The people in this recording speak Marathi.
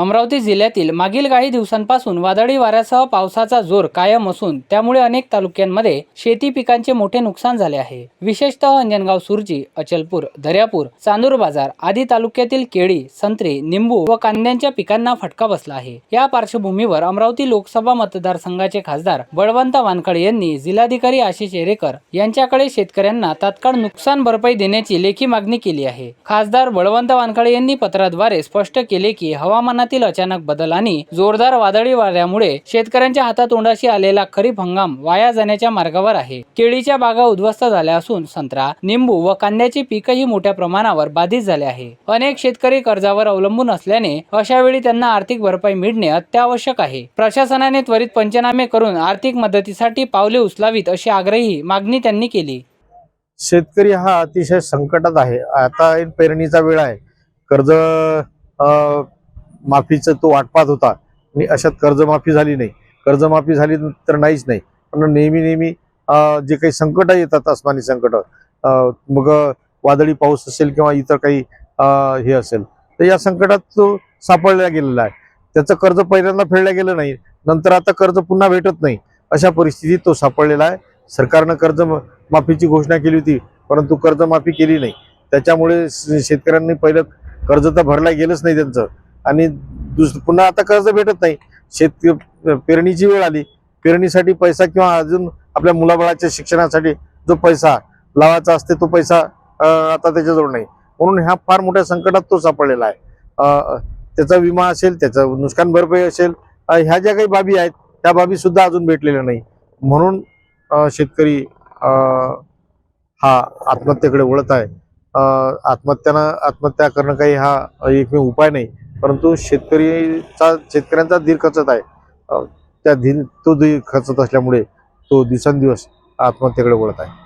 अमरावती जिल्ह्यातील मागील काही दिवसांपासून वादळी वाऱ्यासह पावसाचा जोर कायम असून त्यामुळे अनेक तालुक्यांमध्ये शेती पिकांचे मोठे नुकसान झाले आहे. विशेषतः अंजनगाव सुरजी अचलपूर दर्यापूर चांदूर बाजार आदी तालुक्यातील केळी संत्री निंबू व कांद्यांच्या पिकांना फटका बसला आहे. या पार्श्वभूमीवर अमरावती लोकसभा मतदारसंघाचे खासदार बळवंत वानखळे यांनी जिल्हाधिकारी आशिष एरेकर यांच्याकडे शेतकऱ्यांना तात्काळ नुकसान भरपाई देण्याची लेखी मागणी केली आहे. खासदार बळवंत वानखडे यांनी पत्राद्वारे स्पष्ट केले की हवामानातील अचानक बदल आणि जोरदार वादळी वाऱ्यामुळे शेतकऱ्यांच्या हातातोंडाशी आलेला खरीप हंगाम वाया जाण्याच्या मार्गावर आहे. केळीच्या बागा उद्ध्वस्त झाल्या असून संत्रा निंबू व कांद्याचे पीकही मोठ्या प्रमाणावर बाधित झाले आहे. अनेक शेतकरी कर्जावर अवलंबून असल्याने अशा वेळी त्यांना आर्थिक भरपाई मिळणे अत्यावश्यक आहे. प्रशासनाने त्वरित पंचनामे करून आर्थिक मदतीसाठी पावले उचलावीत अशी आग्रही मागणी त्यांनी केली. शेतकरी हा अतिशय संकटात आहे. आता पेरणीचा वेळ आहे. कर्ज माफीचं तो वाटपात होता. आणि अशात कर्जमाफी झाली नाही. कर्जमाफी झाली तर नाहीच नाही. पण नेहमी नेहमी जे काही संकट येतात आसमानी संकट मग वादळी पाऊस असेल किंवा इतर काही हे असेल तर या संकटात तो सापडला गेलेला आहे. त्याचं कर्ज पहिल्यांदा फेडलं गेलं नाही. नंतर आता कर्ज पुन्हा भेटत नाही. अशा परिस्थितीत तो सापडलेला आहे. सरकारनं कर्ज माफीची घोषणा केली होती परंतु कर्जमाफी केली नाही. त्याच्यामुळे शेतकऱ्यांनी पहिलं कर्ज तर भरला गेलंच नाही त्यांचं. आणि दुस पुन्हा आता कर्ज भेटत नाही. शेत पेरणीची वेळ आली. पेरणीसाठी पैसा किंवा अजून आपल्या मुलाबाळाच्या शिक्षणासाठी जो पैसा लावायचा असते तो पैसा आता त्याच्याजवळ नाही. म्हणून ह्या फार मोठ्या संकटात तो सापडलेला आहे. त्याचा विमा असेल त्याचं नुकसान भरपाई असेल ह्या ज्या काही बाबी आहेत त्या बाबी सुद्धा अजून भेटलेल्या नाही. म्हणून शेतकरी हा आत्महत्येकडे वळत आहे. आत्महत्यानं आत्महत्या करणं काही हा एकमेव उपाय नाही. परंतु शेतकरीचा शेतकऱ्यांचा धीर खचत आहे. त्या धीर तो धीर खचत असल्यामुळे तो दिवसेंदिवस आत्महत्येकडे वळत आहे.